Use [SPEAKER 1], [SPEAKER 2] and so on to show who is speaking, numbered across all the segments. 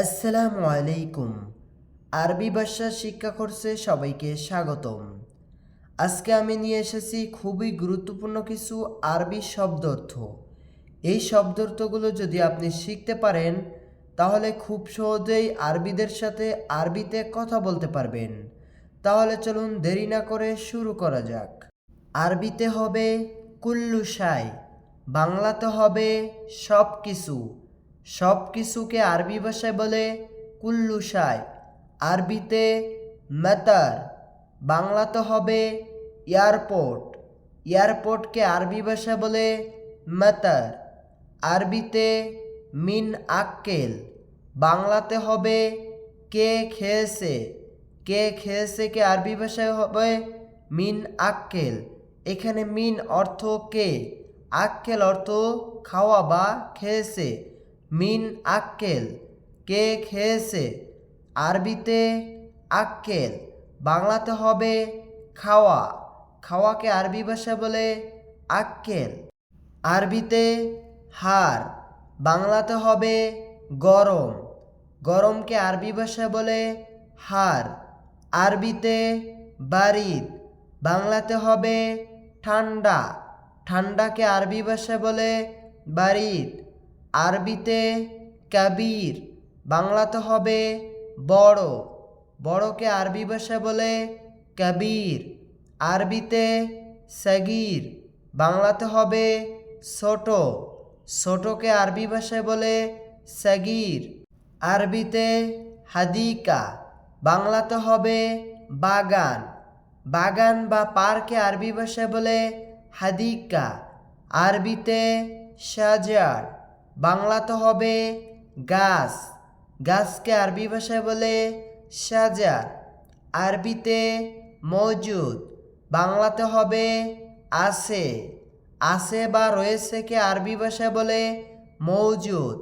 [SPEAKER 1] আসসালামু আলাইকুম। আরবি ভাষা শিক্ষা কোর্সে সবাইকে স্বাগতম। আজকে আমি নিয়ে এসেছি খুবই গুরুত্বপূর্ণ কিছু আরবি শব্দার্থ। এই শব্দার্থগুলো যদি আপনি শিখতে পারেন, তাহলে খুব সহজেই আরবিদের সাথে আরবিতে কথা বলতে পারবেন। তাহলে চলুন দেরি না করে শুরু করা যাক। আরবিতে হবে কুল্লু সাই, বাংলাতে হবে সব কিছু সব কিছুকে আরবি ভাষায় বলে কুল্লু সাই আরবিতে মেতার, বাংলাতে হবে এয়ারপোর্ট। এয়ারপোর্টকে আরবি ভাষায় বলে মেতার। আরবিতে মিন আক্কেল, বাংলাতে হবে কে খেয়েছে। কে খেয়েছে কে আরবি ভাষায় হবে মিন আক্কেল। এখানে মিন অর্থ কে, আক্কেল অর্থ খাওয়া বা খেয়েছে। মিন আক্কেল, কে খেয়েছে? আরবিতে আক্কেল, বাংলাতে হবে খাওয়া। খাওয়াকে আরবি ভাষা বলে আক্কেল। আরবিতে হার, বাংলাতে হবে গরম। গরমকে আরবি ভাষা বলে হার। আরবিতে বারিদ, বাংলাতে হবে ঠান্ডা। ঠান্ডাকে আরবি ভাষা বলে বারিদ। আরবিতে কাবির, বাংলাতে হবে বড়। বড়কে আরবি ভাষা বলে কাবির। আরবিতে সাগির, বাংলাতে হবে ছোট। ছোটকে আরবি ভাষায় বলে সাগির। আরবিতে হাদিকা, বাংলাতে হবে বাগান। বাগান বা পার্কে আরবি ভাষায় বলে হাদিকা। আরবিতে সাজার বাংলাতে হবে গাছ। গাছকে আরবি ভাষায় বলে সাজা। আরবিতে মজুদ। বাংলাতে হবে আছে। আছে বা রয়েছেকে আরবি ভাষায় বলে মৌজুদ।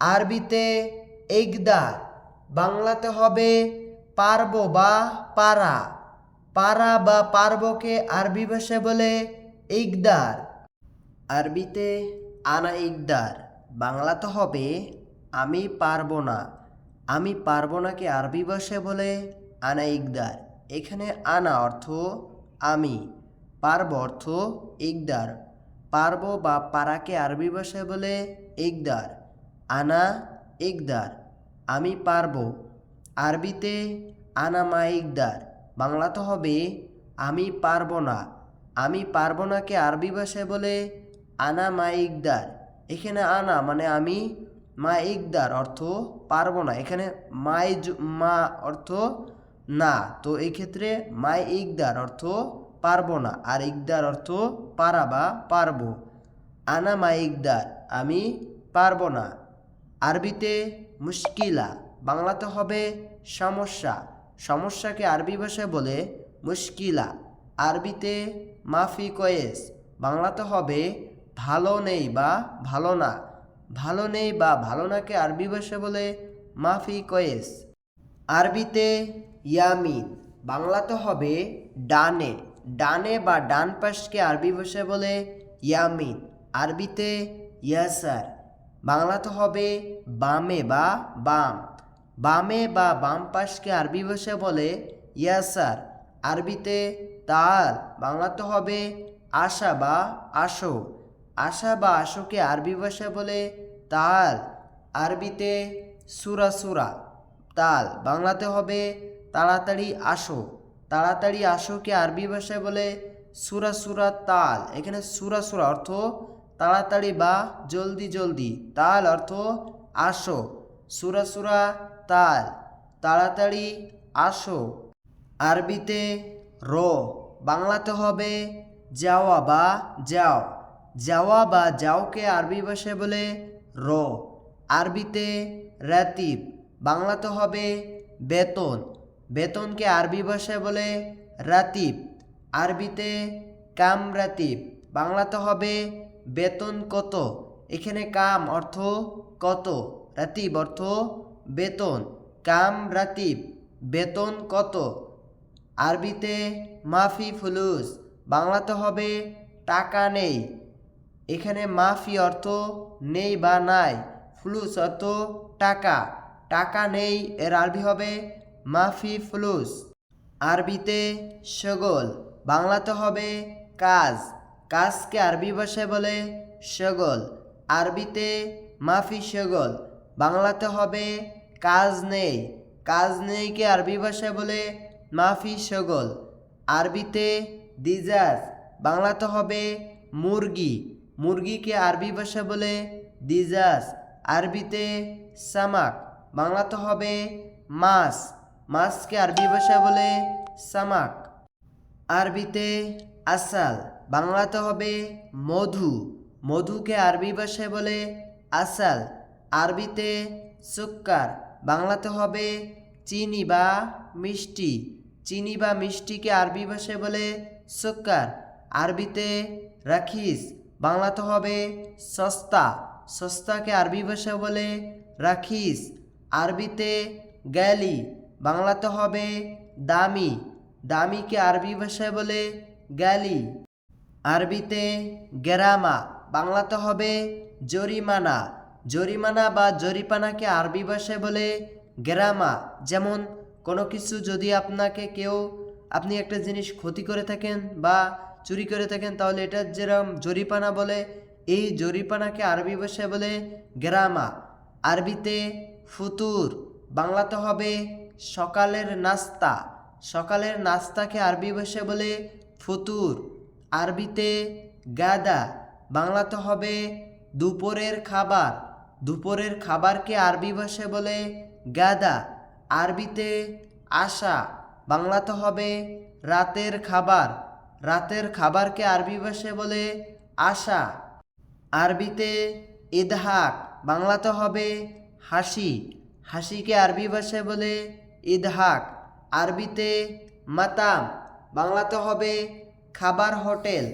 [SPEAKER 1] আরবিতে ইকদার বাংলাতে হবে পারব বা পারা। পারা বা পারবকে আরবি ভাষায় বলে ইকদার আরবিতে আনা ইকদার বাংলাতে হবে, আমি পারব না। আমি পারব নাকে আরবি ভাষায় বলে, আনা ইকদার। এখানে আনা অর্থ আমি, পারব অর্থ ইকদার। পারব বা পারাকে আরবি ভাষায় বলে ইকদার। আনা ইকদার, আমি পারব। আরবিতে আনা মা ইকদার, বাংলা তো হবে, আমি পারব না। আমি পারব নাকে আরবি ভাষায় বলে, আনা মা ইকদার। এখানে আনা মানে আমি মা ইকদার অর্থ পারব না। এখানে মাই মা অর্থ না। তো এই ক্ষেত্রে মাই ইকদার অর্থ পারব না আর ইকদার অর্থ পারা বা পারব। আনা মা ইকদার, আমি পারব না। আরবিতে মুশকিলা, বাংলাতে হবে সমস্যা। সমস্যাকে আরবি ভাষায় বলে মুশকিলা। আরবিতে মাফি কয়েস বাংলাতে হবে ভালো নেই বা ভালো না, ভালো নেই বা ভালো নাকে আরবি ভাষায় বলে মাফি কয়েস। আরবিতে ইয়ামিন বাংলাতে হবে ডানে ডানে বা ডান পাশকে আরবি ভাষায় বলে ইয়ামিন, আরবিতে ইয়াসার বাংলাতে হবে বামে বা বাম, বামে বা বাম পাশকে আরবি ভাষায় বলে ইয়াসার, আরবিতে তাল বাংলাতে হবে আশা বা আসো আশা বা আশোকে আরবি ভাষা বলে তাল, আরবিতে সুরা সুরা। তাল, বাংলাতে হবে তাড়াতাড়ি আসো। তাড়াতাড়ি আসোকে আরবি ভাষায় বলে সুরা সুরা তাল। এখানে সুরা সুরা অর্থ তাড়াতাড়ি বা জলদি জলদি। তাল অর্থ আসো। সুরা সুরা তাল, তাড়াতাড়ি আসো। আরবিতে র, বাংলাতে হবে যাওয়া বা যাও। যাওয়া বা যাওকে আরবি ভাষায় বলে র। আরবিতে রাতিব, বাংলাতে হবে বেতন। বেতনকে আরবি ভাষায় বলে রাতিব। আরবিতে কাম রাতিব, বাংলাতে হবে বেতন কত। এখানে কাম অর্থ কত, রাতিব অর্থ বেতন। কাম রাতিব, বেতন কত। আরবিতে মাফি ফুলুস, বাংলাতে হবে টাকা নেই। এখানে মাফি অর্থ নেই বা নাই, ফ্লুস অর্থ টাকা। টাকা নেই, এর আরবি হবে মাফি ফ্লুস। আরবিতে শগল বাংলাতে হবে কাজ। কাজকে আরবি ভাষায় বলে শগল আরবিতে মাফি শগল বাংলাতে হবে কাজ নেই। কাজ নেইকে আরবি ভাষায় বলে মাফি শগল আরবিতে দিজাজ, বাংলাতে হবে মুরগি। মুরগিকে আরবি ভাষা বলে দিজাস আরবিতে সামাক। বাংলাতে হবে মাছ। মাছকে আরবি ভাষা বলে সামাক। আরবিতে আসাল। বাংলাতে হবে মধু। মধুকে আরবি ভাষায় বলে আসাল। আরবিতে সুক্কার। বাংলাতে হবে চিনি বা মিষ্টি। চিনি বা মিষ্টিকে আরবি ভাষায় বলে সুক্কার। আরবিতে রাখিস। বাংলাতে হবে সস্তা। সস্তাকে আরবি ভাষায় বলে রাখিস। আরবিতে গ্যালি। বাংলাতে হবে দামি। দামিকে আরবি ভাষায় বলে গ্যালি। আরবিতে গেরামা বাংলাতে হবে জরিমানা। জরিমানা বা জরিপানাকে আরবি ভাষায় বলে গেরামা যেমন কোনো কিছু যদি আপনাকে কেউ, আপনি একটা জিনিস ক্ষতি করে থাকেন বা চুরি করে থাকেন, তাহলে এটা যেরকম জরিপানা বলে, এই জরিপানাকে আরবি ভাষায় বলে গ্রামা আরবিতে ফুতুর, বাংলাতে হবে সকালের নাস্তা। সকালের নাস্তাকে আরবি ভাষায় বলে ফুতুর। আরবিতে গাদা, বাংলাতে হবে দুপুরের খাবার। দুপুরের খাবারকে আরবি ভাষায় বলে গাদা। আরবিতে আশা, বাংলাতে হবে রাতের খাবার। রাতের খাবারকে আরবি ভাষায় বলে আশা। আরবিতে ইদহাক, বাংলাতে হবে হাসি। হাসিকে আরবি ভাষায় বলে ইদহাক। আরবিতে মাতাম, বাংলাতে হবে খাবার হোটেল।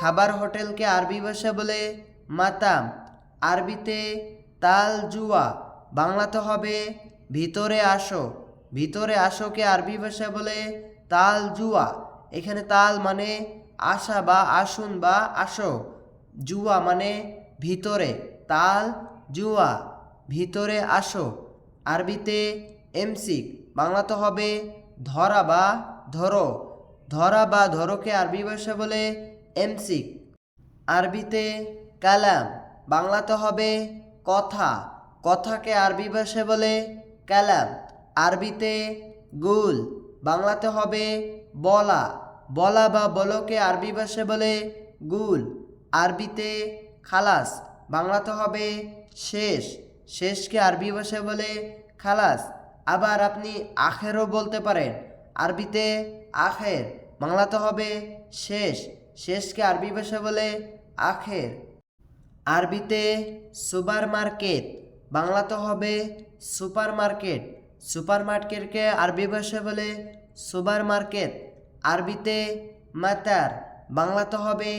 [SPEAKER 1] খাবার হোটেলকে আরবি ভাষা বলে মাতাম। আরবিতে তাল জুয়া, বাংলাতে হবে ভিতরে আসো। ভিতরে আসোকে আরবি ভাষা বলে তাল জুয়া। এখানে তাল মানে আসা বা আসুন বা আসো, জুয়া মানে ভিতরে, তাল, জুয়া, ভিতরে আসো। আরবিতে এমসিক বাংলাতে হবে ধরা বা ধরো। ধরা বা ধরোকে আরবি ভাষা বলে এমসিক আরবিতে কালাম বাংলাতে হবে কথা। কথাকে আরবি ভাষায় বলে কালাম। আরবিতে গুল বাংলাতে হবে বলা বলা বা বলকে আরবি ভাষায় বলে গুল। আরবিতে খালাস, বাংলাতে হবে শেষ। শেষকে আরবি ভাষায় বলে খালাস। আবার আপনি আখেরও বলতে পারেন। আরবিতে আখের, বাংলাতে হবে শেষ। শেষকে আরবি ভাষা বলে আখের। আরবিতে সুপার মার্কেট বাংলাতে হবে সুপার মার্কেট সুপার মার্কেটকে আরবি ভাষায় বলে সুপার মার্কেট আরবিতে মাতার, বাংলাতে হবে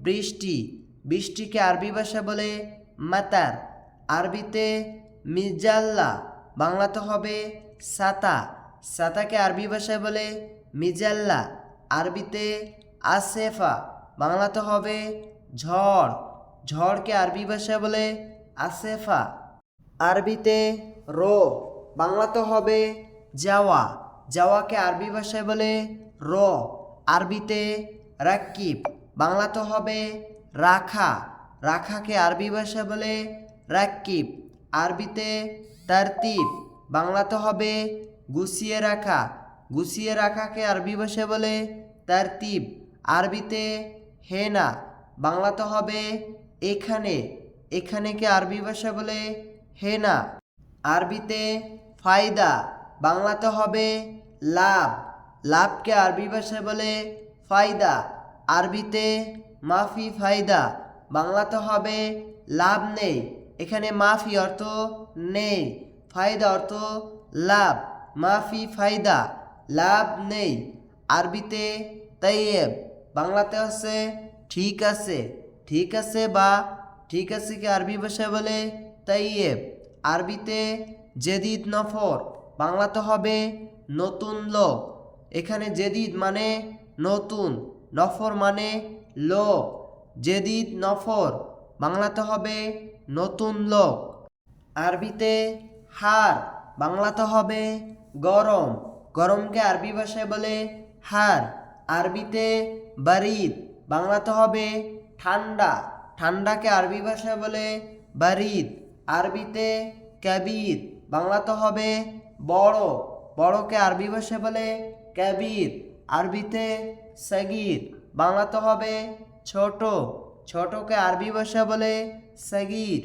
[SPEAKER 1] বৃষ্টি। বৃষ্টিকে আরবি ভাষা বলে মাতার। আরবিতে মিজাল্লা, বাংলাতে হবে সাতা। সাতাকে আরবি ভাষায় বলে মিজাল্লা। আরবিতে আসেফা, বাংলাতে হবে ঝড়। ঝড়কে আরবি ভাষায় বলে আসেফা। আরবিতে রো, বাংলাতে হবে যাওয়া। যাওয়াকে আরবি ভাষায় বলে র, আরবিতে রাকিব বাংলাতে হবে রাখা। রাখাকে আরবি ভাষা বলে রাকিব আরবিতে তারতিব, বাংলাতে হবে গুছিয়ে রাখা। গুছিয়ে রাখাকে আরবি ভাষা বলে তারতিব, আরবিতে হেনা, বাংলাতে হবে এখানে। এখানেকে আরবি ভাষা বলে হেনা। আরবিতে ফায়দা, বাংলাতে হবে লাভ। লাভকে আরবি ভাষায় বলে ফায়দা, আরবিতে মাফি ফায়দা, বাংলাতে হবে লাভ নেই। এখানে মাফি অর্থ নেই, ফায়দা অর্থ লাভ, মাফি ফায়দা, লাভ নেই। আরবিতে তাইয়েব, বাংলাতে আছে ঠিক আছে। ঠিক আছে বা ঠিক আছে কি আরবি ভাষায় বলে তাইয়েব। আরবিতে জেদিদ নফর, বাংলাতে হবে নতুন লোক। এখানে জেদিদ মানে নতুন, নফর মানে লোক। জেদিদ, নফর, বাংলাতে হবে নতুন লোক। আরবিতে হার, বাংলাতে হবে গরম। গরমকে আরবি ভাষায় বলে হার। আরবিতে বারিদ, বাংলাতে হবে ঠান্ডা। ঠান্ডাকে আরবি ভাষায় বলে বারিদ। আরবিতে ক্যাবির বাংলাতে হবে বড়। বড়কে আরবি ভাষায় বলে ক্যাবির আরবিতে সগির। বাংলাতে হবে ছোট। ছোটকে আরবি ভাষা বলে সগির।